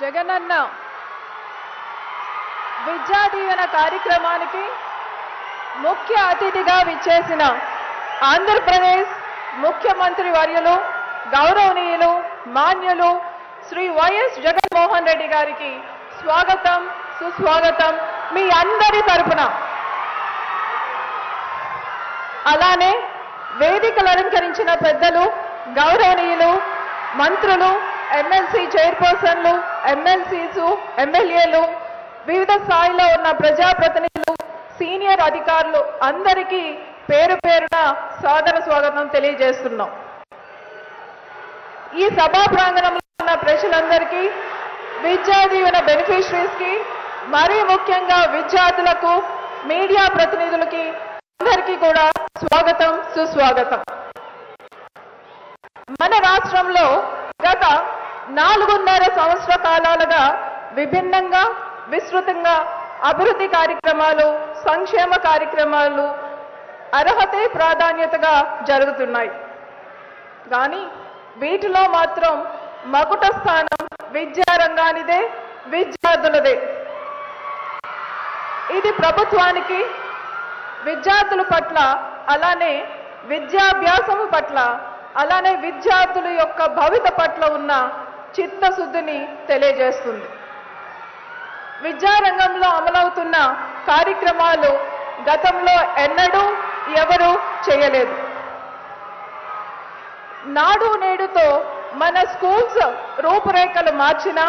జగనన్న విద్యా దీవెన కార్యక్రమానికి ముఖ్య అతిథిగా విచ్చేసిన ఆంధ్రప్రదేశ్ ముఖ్యమంత్రి వర్యులు గౌరవనీయులు మాన్యులు శ్రీ వైఎస్ జగన్మోహన్ రెడ్డి గారికి స్వాగతం సుస్వాగతం మీ అందరి తరపున. అలానే వేదికలు అలంకరించిన పెద్దలు గౌరవనీయులు మంత్రులు ఎమ్మెల్సీ చైర్పర్సన్లు ఎమ్మెల్సీస్ ఎమ్మెల్యేలు వివిధ స్థాయిలో ఉన్న ప్రజాప్రతినిధులు సీనియర్ అధికారులు అందరికీ పేరు పేరున సాదర స్వాగతం తెలియజేస్తున్నాం. ఈ సభా ప్రాంగణంలో ఉన్న ప్రజలందరికీ విద్యా దీవెన బెనిఫిషరీస్కి మరీ ముఖ్యంగా విద్యార్థులకు మీడియా ప్రతినిధులకి అందరికీ కూడా స్వాగతం సుస్వాగతం. మన రాష్ట్రంలో గత నాలుగున్నర సంవత్సర కాలాలుగా విభిన్నంగా విస్తృతంగా అభివృద్ధి కార్యక్రమాలు సంక్షేమ కార్యక్రమాలు అర్హతే ప్రాధాన్యతగా జరుగుతున్నాయి. కానీ వీటిలో మాత్రం మకుట స్థానం విద్యారంగానిదే విద్యార్థులదే. ఇది ప్రభుత్వానికి విద్యార్థుల పట్ల అలానే విద్యాభ్యాసము పట్ల అలానే విద్యార్థుల యొక్క భవిత పట్ల ఉన్న చిత్తశుద్ధిని తెలియజేస్తుంది. విద్యారంగంలో అమలవుతున్న కార్యక్రమాలు గతంలో ఎన్నడూ ఎవరు చేయలేదు. నాడు నేడుతో మన స్కూల్స్ రూపురేఖలు మార్చిన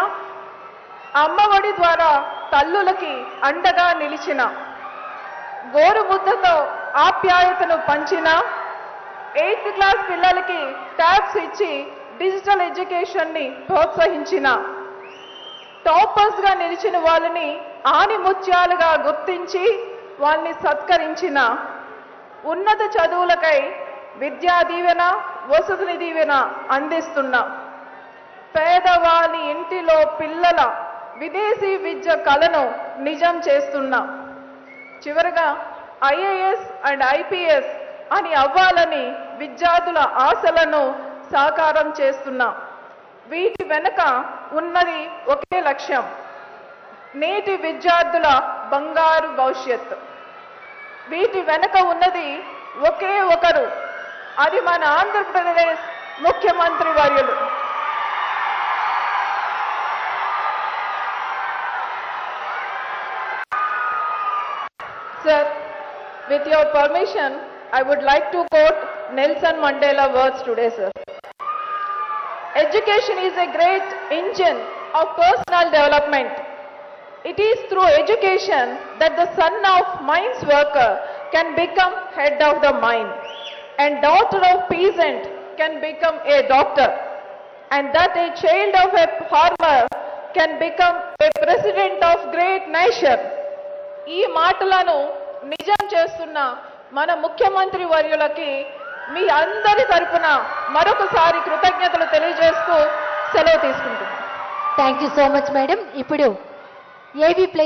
అమ్మఒడి ద్వారా తల్లులకి అండగా నిలిచిన గోరుముద్దతో ఆప్యాయతను పంచిన ఎయిత్ క్లాస్ పిల్లలకి ట్యాబ్స్ ఇచ్చి డిజిటల్ ఎడ్యుకేషన్ని ప్రోత్సహించిన టాపర్స్గా నిలిచిన వాళ్ళని ఆనిముత్యాలుగా గుర్తించి వాళ్ళని సత్కరించిన ఉన్నత చదువులకై విద్యా దీవెన వసతిని దీవెన అందిస్తున్న పేదవాని ఇంటిలో పిల్లల విదేశీ విద్య కళను నిజం చేస్తున్న చివరగా ఐఏఎస్ అండ్ ఐపీఎస్ అని అవ్వాలని విద్యార్థుల ఆశలను సాకారం చేస్తున్నా. వీటి వెనుక ఉన్నది ఒకే లక్ష్యం. నేటి విద్యార్థుల బంగారు భవిష్యత్తు. వీటి వెనుక ఉన్నది ఒకే ఒకరు. అది మన ఆంధ్రప్రదేశ్ ముఖ్యమంత్రి వర్యులు. Sir with your permission, I would like to quote Nelson Mandela words today, sir. Education is a great engine of personal development. It is through education that the son of mine's worker can become head of the mine, and daughter of peasant can become a doctor, and that a child of a farmer can become a president of great nation. ఈ మాటలను నిజం చేస్తున్న మన ముఖ్యమంత్రి వర్యులకి మీ అందరి తరపున మరొకసారి కృతజ్ఞతలు తెలియజేస్తూ సెలవు తీసుకుంటున్నాను. Thank you so much madam ఇప్పుడు ఏవి ప్లే